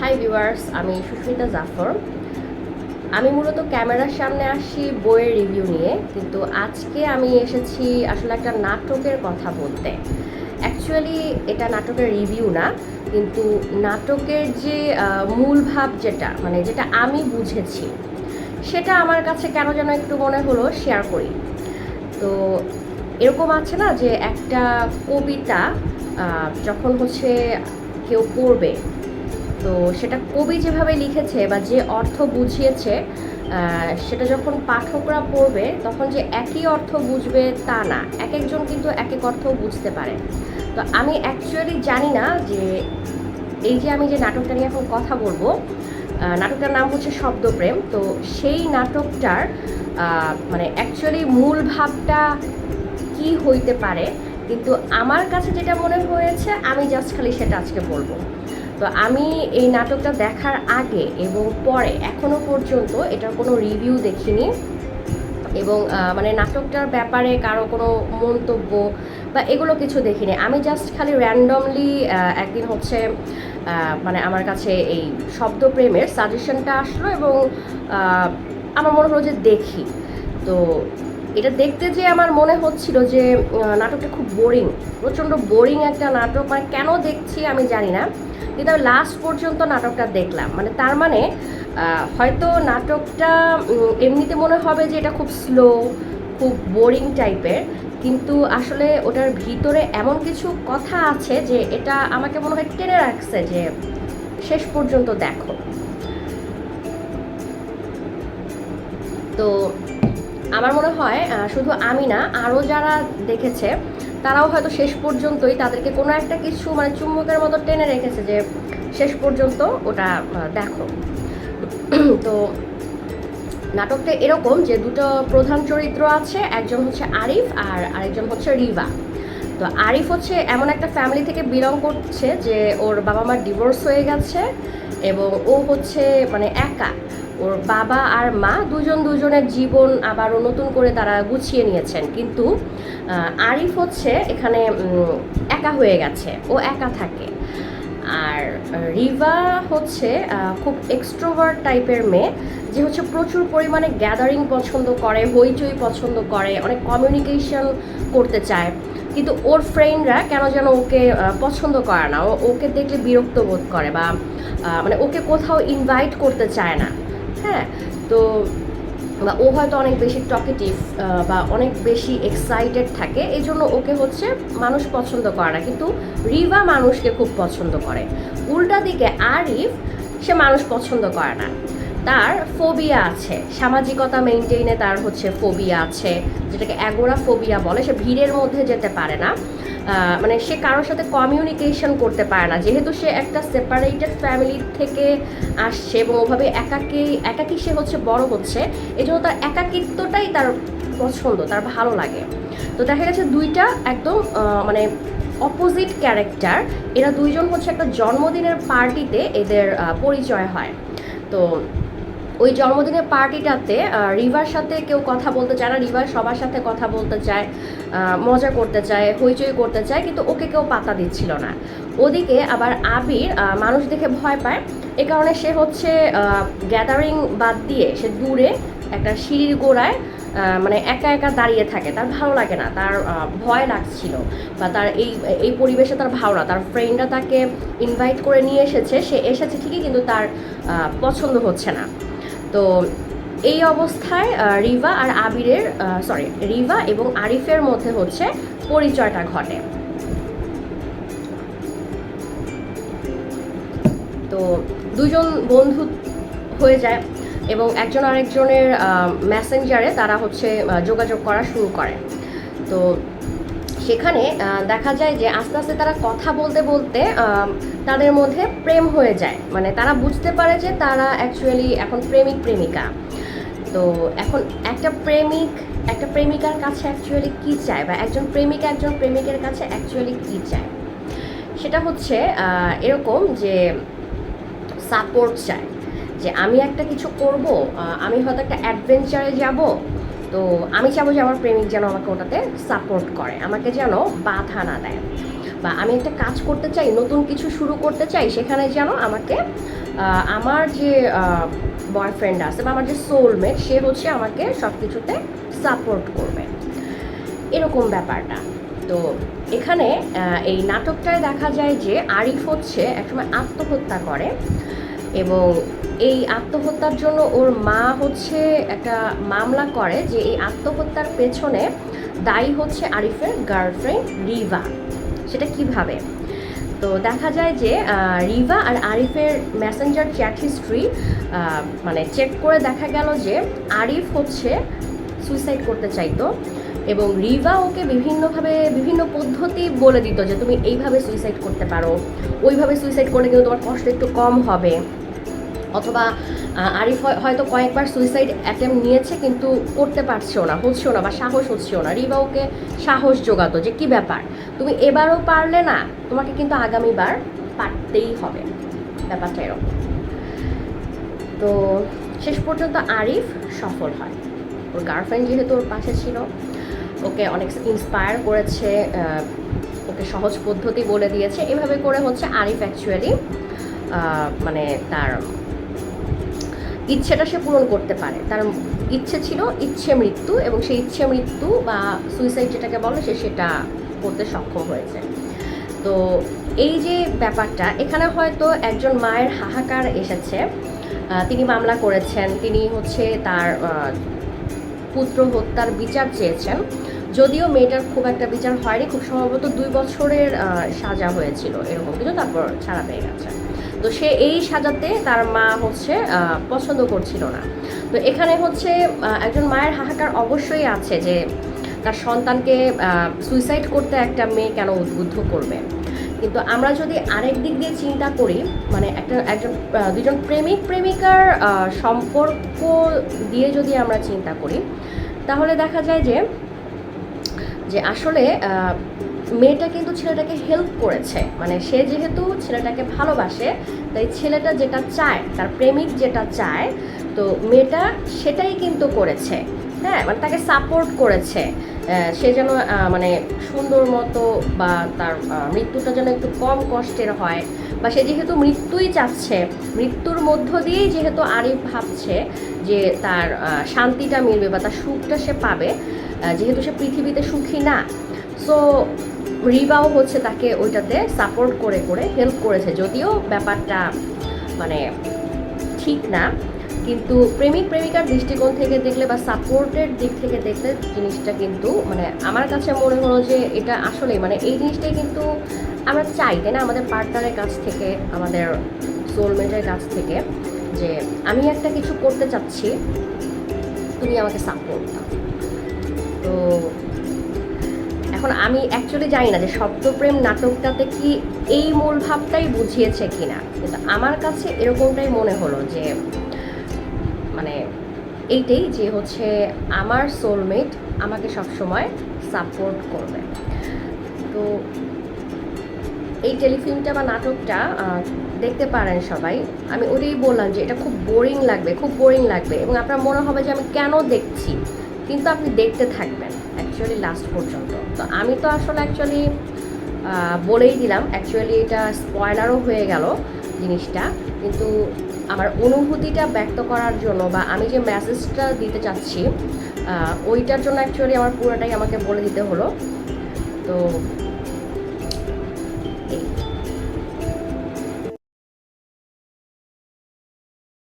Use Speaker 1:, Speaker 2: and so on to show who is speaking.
Speaker 1: Hi viewers আমি সুস্মিতা জাফর। আমি মূলত ক্যামেরার সামনে আসি বইয়ের রিভিউ নিয়ে, কিন্তু আজকে আমি এসেছি আসলে একটা নাটকের কথা বলতে। অ্যাকচুয়ালি এটা নাটকের রিভিউ না, কিন্তু নাটকের যে মূল ভাব যেটা মানে যেটা আমি বুঝেছি, সেটা আমার কাছে কেন যেন একটু মনে হলো শেয়ার করি। তো এরকম আছে না যে একটা কবিতা যখন হচ্ছে কেউ পড়বে তো সেটা কবি যেভাবে লিখেছে বা যে অর্থ বুঝিয়েছে সেটা যখন পাঠকরা পড়বে, তখন যে একই অর্থ বুঝবে তা না। এক একজন কিন্তু এক এক অর্থ বুঝতে পারে। তো আমি অ্যাকচুয়ালি জানি না যে এই যে আমি যে নাটকটা নিয়ে এখন কথা বলব নাটকটার নাম হচ্ছে শব্দপ্রেম। তো সেই নাটকটার মানে অ্যাকচুয়ালি মূল ভাবটা কি হইতে পারে, কিন্তু আমার কাছে যেটা মনে হয়েছে, আমি জাস্ট খালি সেটা আজকে বলব। তো আমি এই নাটকটা দেখার আগে এবং পরে, এখনও পর্যন্ত এটার কোনো রিভিউ দেখিনি। এবং মানে নাটকটার ব্যাপারে কারও কোনো মন্তব্য বা এগুলো কিছু দেখিনি। আমি জাস্ট খালি র্যান্ডমলি একদিন হচ্ছে মানে আমার কাছে এই শব্দপ্রেমের সাজেশনটা আসলো এবং আমার মনে হলো যে দেখি। তো এটা দেখতে যে আমার মনে হচ্ছিল যে নাটকটা খুব বোরিং প্রচণ্ড বোরিং একটা নাটক মানে কেন দেখছি আমি জানি না, কিন্তু আমি লাস্ট পর্যন্ত নাটকটা দেখলাম। মানে তার মানে হয়তো নাটকটা এমনিতে মনে হবে যে এটা খুব স্লো খুব বোরিং টাইপের কিন্তু আসলে ওটার ভিতরে এমন কিছু কথা আছে যে এটা আমাকে মনে হয় টেনে রাখছে যে, শেষ পর্যন্ত দেখো। তো আমার মনে হয় শুধু আমি না, আরও যারা দেখেছে, তারাও হয়তো শেষ পর্যন্তই তাদেরকে কোনো একটা কিছু মানে চুম্বকের মতো টেনে রেখেছে যে, শেষ পর্যন্ত ওটা দেখো। তো, নাটকটা এরকম যে দুটো প্রধান চরিত্র আছে, একজন হচ্ছে আরিফ আর আরেকজন হচ্ছে রিভা তো আরিফ হচ্ছে এমন একটা ফ্যামিলি থেকে বিলং করছে যে, ওর বাবা মার ডিভোর্স হয়ে গেছে এবং ও হচ্ছে মানে একা। ওর বাবা আর মা দুজন দুজনের জীবন আবারও নতুন করে তারা গুছিয়ে নিয়েছেন। কিন্তু আরিফ হচ্ছে এখানে একা হয়ে গেছে। ও একা থাকে। আর রিভা হচ্ছে খুব এক্সট্রোভার্ট টাইপের মেয়ে। যে হচ্ছে প্রচুর পরিমাণে গ্যাদারিং পছন্দ করে, হইচই পছন্দ করে, অনেক কমিউনিকেশন করতে চায়। কিন্তু ওর ফ্রেন্ডরা কেন যেন ওকে পছন্দ করে না? ওকে দেখলে বিরক্ত বোধ করে বা মানে ওকে কোথাও ইনভাইট করতে চায় না। হ্যাঁ তো বা ও হয়তো অনেক বেশি টকেটিভ বা অনেক বেশি এক্সাইটেড থাকে এই জন্য ওকে হচ্ছে মানুষ পছন্দ করে না। কিন্তু রিভা মানুষকে খুব পছন্দ করে। উল্টা দিকে আরিফ, সে মানুষ পছন্দ করে না। তার ফোবিয়া আছে। সামাজিকতা মেনটেইনে তার হচ্ছে ফোবিয়া আছে, যেটাকে অ্যাগোরা ফোবিয়া বলে। সে ভিড়ের মধ্যে যেতে পারে না। মানে সে কারোর সাথে কমিউনিকেশন করতে পারে না। যেহেতু সে একটা সেপারেটেড ফ্যামিলি থেকে আসছে এবং ওভাবে একাকি একাকি সে হচ্ছে বড় হচ্ছে এই জন্য তার একাকিত্বটাই তার পছন্দ, তার ভালো লাগে। তো দেখা গেছে দুইটা একদম মানে অপোজিট ক্যারেক্টার এরা দুইজন হচ্ছে একটা জন্মদিনের পার্টিতে এদের পরিচয় হয়। তো ওই জন্মদিনের পার্টিটাতে রিভার সাথে কেউ কথা বলতে চায় না, রিভার সবার সাথে কথা বলতে চায় মজা করতে চায়, হইচই করতে চায়, কিন্তু ওকে কেউ পাতা দিচ্ছিল না। ওদিকে আবার আবির মানুষ দেখে ভয় পায়, এ কারণে সে হচ্ছে গ্যাদারিং বাদ দিয়ে সে দূরে একটা সিঁড়ির গোড়ায় মানে একা একা দাঁড়িয়ে থাকে। তার ভালো লাগে না, তার ভয় লাগছিল বা তার এই এই পরিবেশে তার ভালো না তার ফ্রেন্ডরা তাকে ইনভাইট করে নিয়ে এসেছে, সে এসেছে ঠিকই, কিন্তু তার পছন্দ হচ্ছে না। তো এই অবস্থায় রিভা আর আবিরের সরি রিভা এবং আরিফের মধ্যে হচ্ছে পরিচয়টা ঘটে। তো দুজন বন্ধু হয়ে যায় এবং একজন আরেকজনের মেসেঞ্জারে তারা হচ্ছে যোগাযোগ করা শুরু করে। তো সেখানে দেখা যায় যে আস্তে আস্তে তারা কথা বলতে বলতে তাদের মধ্যে প্রেম হয়ে যায়। মানে তারা বুঝতে পারে যে তারা অ্যাকচুয়ালি এখন প্রেমিক, প্রেমিকা। তো এখন একটা প্রেমিক, একটা প্রেমিকার কাছে অ্যাকচুয়ালি কী চায়? বা একজন প্রেমিক, একজন প্রেমিকের কাছে অ্যাকচুয়ালি কী চায়? সেটা হচ্ছে এরকম যে সাপোর্ট চায়। যে আমি একটা কিছু করব আমি হয়তো একটা অ্যাডভেঞ্চারে যাব তো আমি চাবো যে আমার প্রেমিক যেন আমাকে ওটাতে সাপোর্ট করে, আমাকে যেন বাধা না দেয়। বা আমি একটা কাজ করতে চাই, নতুন কিছু শুরু করতে চাই, সেখানে যেন আমাকে আমার যে বয়ফ্রেন্ড আছে বা আমার যে সোলমেট সে হচ্ছে আমাকে সব কিছুতে সাপোর্ট করবে। এরকম ব্যাপারটা। তো এখানে এই নাটকটায় দেখা যায় যে আরিফ হচ্ছে একসময় আত্মহত্যা করে। এবং এই আত্মহত্যার জন্য ওর মা হচ্ছে একটা মামলা করে যে এই আত্মহত্যার পেছনে দায়ী হচ্ছে আরিফের গার্লফ্রেন্ড রিভা। সেটা কীভাবে? তো দেখা যায় যে রিভা আর আরিফের মেসেঞ্জার চ্যাট হিস্ট্রি মানে চেক করে দেখা গেল যে আরিফ হচ্ছে সুইসাইড করতে চাইতো এবং রিভা ওকে বিভিন্নভাবে, বিভিন্ন পদ্ধতি বলে দিত যে তুমি এইভাবে সুইসাইড করতে পারো, ওইভাবে সুইসাইড করলে কিন্তু তোমার কষ্ট একটু কম হবে। অথবা আরিফ হয়- হয়তো কয়েকবার সুইসাইড অ্যাটেম্প নিয়েছে, কিন্তু করতে পারছেও না, হচ্ছেও না বা সাহস হচ্ছেও না। রিবা ওকে সাহস জোগাতো যে, কি ব্যাপার? তুমি এবারও পারলে না? তোমাকে কিন্তু আগামীবার পারতেই হবে। ব্যাপারটা এরকম। তো শেষ পর্যন্ত আরিফ সফল হয়। ওর গার্লফ্রেন্ড যেহেতু ওর পাশে ছিল, ওকে অনেক ইন্সপায়ার করেছে ওকে সহজ পদ্ধতি বলে দিয়েছে। এভাবে করে হচ্ছে আরিফ অ্যাকচুয়ালি মানে তার ইচ্ছেটা সে পূরণ করতে পারে। তার ইচ্ছে ছিল ইচ্ছে মৃত্যু এবং সেই ইচ্ছে মৃত্যু বা সুইসাইড যেটাকে বলে সে সেটা করতে সক্ষম হয়েছে। তো এই যে ব্যাপারটা, এখানে হয়তো একজন মায়ের হাহাকার এসেছে। তিনি মামলা করেছেন, তিনি হচ্ছে তার পুত্র হত্যার বিচার চেয়েছেন। যদিও মেয়েটার খুব একটা বিচার হয়নি, খুব সম্ভবত দুই বছরের সাজা হয়েছিল এরকম কিন্তু তারপর ছাড়া পেয়ে গেছে। তো সে এই সাজাতে তার মা হচ্ছে পছন্দ করছিল না। তো এখানে হচ্ছে একজন মায়ের হাহাকার অবশ্যই আছে যে তার সন্তানকে সুইসাইড করতে একটা মেয়ে কেন উদ্বুদ্ধ করবে। কিন্তু আমরা যদি আরেক দিক দিয়ে চিন্তা করি মানে একটা, একজন দুজন প্রেমিক, প্রেমিকার সম্পর্ক দিয়ে যদি আমরা চিন্তা করি, তাহলে দেখা যায় যে যে আসলে মেয়েটা কিন্তু ছেলেটাকে হেল্প করেছে। মানে সে যেহেতু ছেলেটাকে ভালোবাসে, তাই ছেলেটা যেটা চায়, তার প্রেমিক যেটা চায়, তো মেয়েটা সেটাই কিন্তু করেছে। হ্যাঁ মানে তাকে সাপোর্ট করেছে। সে যেন মানে সুন্দর মতো বা তার মৃত্যুটা যেন একটু কম কষ্টের হয় বা সে যেহেতু মৃত্যুই চাচ্ছে, মৃত্যুর মধ্য দিয়েই যেহেতু আরিফ ভাবছে যে তার শান্তিটা মিলবে বা তার সুখটা সে পাবে যেহেতু সে পৃথিবীতে সুখী না। সো রিবাও হচ্ছে তাকে ওইটাতে সাপোর্ট করে করে হেল্প করেছে। যদিও ব্যাপারটা মানে ঠিক না, কিন্তু প্রেমিক, প্রেমিকার দৃষ্টিকোণ থেকে দেখলে বা সাপোর্টের দিক থেকে দেখলে জিনিসটা কিন্তু মানে আমার কাছে মনে হলো যে এটা আসলে মানে এই জিনিসটাই কিন্তু আমরা চাই, তাই না? আমাদের পার্টনারের কাছ থেকে, আমাদের সোলমেটের কাছ থেকে যে আমি একটা কিছু করতে চাচ্ছি, তুমি আমাকে সাপোর্ট দাও। তো এখন আমি অ্যাকচুয়ালি জানি না যে শব্দপ্রেম নাটকটাতে কি এই মূল ভাবটাই বুঝিয়েছে কিনা। কিন্তু আমার কাছে এরকমটাই মনে হলো যে মানে এইটাই যে হচ্ছে আমার সোলমেট আমাকে সবসময় সাপোর্ট করবে। তো এই টেলিফিল্মটা বা নাটকটা দেখতে পারেন সবাই। আমি ওটাই বললাম যে এটা খুব বোরিং লাগবে, খুব বোরিং লাগবে এবং আপনার মনে হবে যে আমি কেন দেখছি, কিন্তু আপনি দেখতে থাকবেন। অ্যাকচুয়ালি লাস্ট পর্যন্ত। তো আমি তো আসলে অ্যাকচুয়ালি বলেই দিলাম অ্যাকচুয়ালি এটা স্পয়লারও হয়ে গেল জিনিসটা। কিন্তু আমার অনুভূতিটা ব্যক্ত করার জন্য বা আমি যে মেসেজটা দিতে চাচ্ছি ওইটার জন্য অ্যাকচুয়ালি আমার পুরোটাই আমাকে বলে দিতে হলো। তো